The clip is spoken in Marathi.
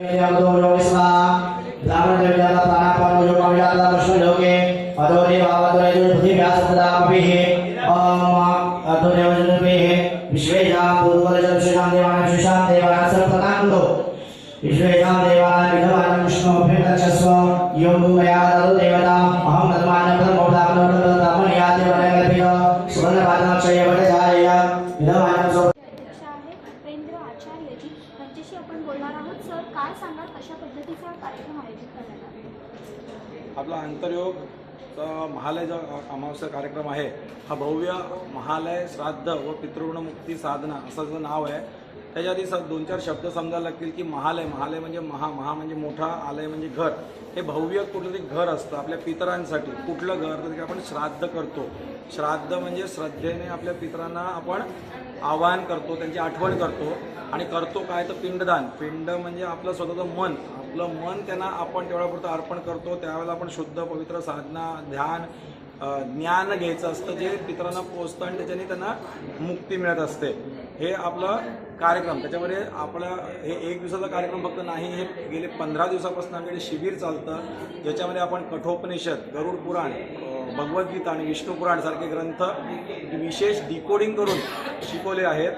तो लोग इसका ब्राह्मण देव जाता प्राणा पर जो कवि जाता दर्शन लोगे अधोरे भाव अधोरे जो बुद्धि व्यास सदा अपि है ओम अधोरे वज़न भी है विश्वेशाम पूर्वल जब श्रीशाम देवान श्रीशाम देवान सर्व प्रदान करो विश्वेशाम देवान विधवान विष्णु अभिनक्षस्व योगु मया ददो देवताम अहम नदमान ब्रह्मोदाम नमो। ब्रह्मयाति वरंगपियो सुवर्ण पादम क्षय वट जाय विधवान आचार्यजी त्यांच्याशी आपण बोलणार आहोत. सर काय सांगाल? कशा पद्धतीचा कार्यक्रम आयोजित करण्यात आला? आपला आंतरयोग महालय जो अमावस्या कार्यक्रम आहे हा भव्य महालय श्राद्ध व पितृणमुक्ती साधना असं जो नाव आहे त्याच्या आधी स दोन चार शब्द समजायला लागतील की महालय. महालय म्हणजे महा महा म्हणजे मोठा आलय म्हणजे घर. हे भव्य कुठलं तरी घर असतं आपल्या पितरांसाठी. कुठलं घर? तर आपण श्राद्ध करतो. श्राद्ध म्हणजे श्रद्धेने आपल्या पितरांना आपण आवाहन करतो त्यांची आठवण करतो. आणि करतो काय तर पिंडदान. पिंड म्हणजे आपलं स्वतःचं मन. आपलं मन त्यांना आपण तेवढ्यापुरतं अर्पण करतो. त्यावेळेला आपण शुद्ध पवित्र साधना ध्यान ज्ञान घ्यायचं असतं जे पितरांना पोचतं आणि त्याच्याने त्यांना मुक्ती मिळत असते. हे आपलं कार्यक्रम. त्याच्यामध्ये आपला हे एक दिवसाचा कार्यक्रम फक्त नाही हे गेले पंधरा दिवसापासून आमच्याकडे शिबिर चालतं. ज्याच्यामध्ये आपण कठोपनिषद गरुड पुराण भगवद्गीता आणि विष्णुपुराणसारखे सारखे ग्रंथ विशेष डिकोडिंग करून शिकवले आहेत.